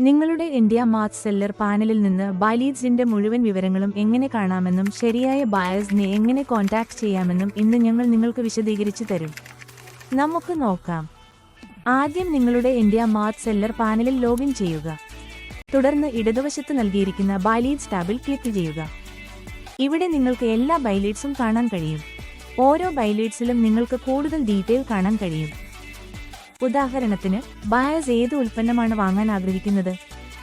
നിങ്ങളുടെ India Mart seller പാനലിൽ നിന്ന് ബൈലീഡ്സിന്റെ മുഴുവൻ വിവരങ്ങളും എങ്ങനെ കാണാമെന്നും ശരിയായ ബയേഴ്സിനെ എങ്ങനെ കോൺടാക്ട് ചെയ്യാമെന്നും ഇന്ന് ഞങ്ങൾ നിങ്ങൾക്ക് വിശദീകരിച്ചു തരും. നമുക്ക് നോക്കാം. ആദ്യം നിങ്ങളുടെ ഇന്ത്യ മാർട്ട് സെല്ലർ പാനലിൽ ലോഗിൻ ചെയ്യുക. തുടർന്ന് ഇടതുവശത്ത് നൽകിയിരിക്കുന്ന ബൈലീഡ്സ് ടാബിൽ ക്ലിക്ക് ചെയ്യുക. ഇവിടെ നിങ്ങൾക്ക് എല്ലാ ബൈലീഡ്സും കാണാൻ കഴിയും. ഓരോ ബൈലീഡ്സിലും നിങ്ങൾക്ക് കൂടുതൽ ഡീറ്റെയിൽ കാണാൻ കഴിയും. ഉദാഹരണത്തിന് ബയസ് ഏത് ഉൽപ്പന്നമാണ് വാങ്ങാൻ ആഗ്രഹിക്കുന്നത്?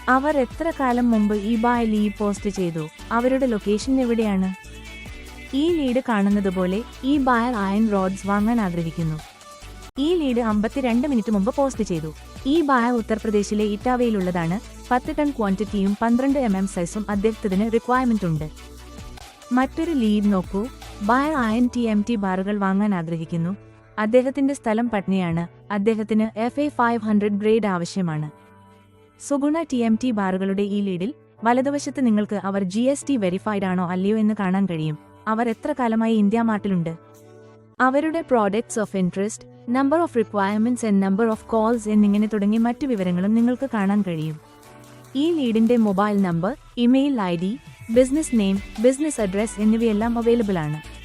അവർ എത്ര കാലം മുമ്പ് ഈ ബായ് ലീ പോസ്റ്റ് ചെയ്തു? അവരുടെ ലൊക്കേഷൻ എവിടെയാണ്? ഈ ലീഡ് കാണുന്നത് പോലെ ഈ ബായർ അയൺ റോഡ്സ് വാങ്ങാൻ ആഗ്രഹിക്കുന്നു. ഈ ലീഡ് അമ്പത്തിരണ്ട് മിനിറ്റ് മുമ്പ് പോസ്റ്റ് ചെയ്തു. ഈ ബായർ ഉത്തർപ്രദേശിലെ ഇറ്റാവയിലുള്ളതാണ്. പത്ത് ടൺ ക്വാണ്ടിറ്റിയും പന്ത്രണ്ട് എം എം സൈസും അദ്ദേഹത്തിന് റിക്വയർമെന്റ് ഉണ്ട്. മറ്റൊരു ലീഡ് നോക്കൂ. Buyer iron T M T ബാറുകൾ വാങ്ങാൻ ആഗ്രഹിക്കുന്നു. അദ്ദേഹത്തിന്റെ സ്ഥലം പട്നയാണ്. അദ്ദേഹത്തിന് F A five hundred grade ആവശ്യമാണ്. സുഗുണ ടി എം ടി ബാറുകളുടെ ഈ ലീഡിൽ വലതുവശത്ത് നിങ്ങൾക്ക് അവർ ജി എസ് ടി വെരിഫൈഡ് ആണോ അല്ലയോ എന്ന് കാണാൻ കഴിയും. അവർ എത്ര കാലമായി ഇന്ത്യ മാർട്ടിലുണ്ട്? അവരുടെ products of interest number of requirements and number of calls എന്നിങ്ങനെ തുടങ്ങി മറ്റു വിവരങ്ങളും നിങ്ങൾക്ക് കാണാൻ കഴിയും. ഈ ലീഡിന്റെ mobile number email I D business name business address എന്നിവയെല്ലാം അവൈലബിൾ ആണ്.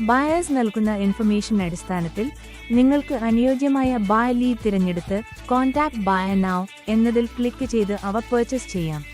ബയേഴ്സ് നൽകുന്ന ഇൻഫർമേഷൻ അടിസ്ഥാനത്തിൽ നിങ്ങൾക്ക് അനുയോജ്യമായ ബായ് ലീഡ് തിരഞ്ഞെടുത്ത് കോൺടാക്ട് ബായ നൗ എന്നതിൽ ക്ലിക്ക് ചെയ്ത് അവ പർച്ചേസ് ചെയ്യാം.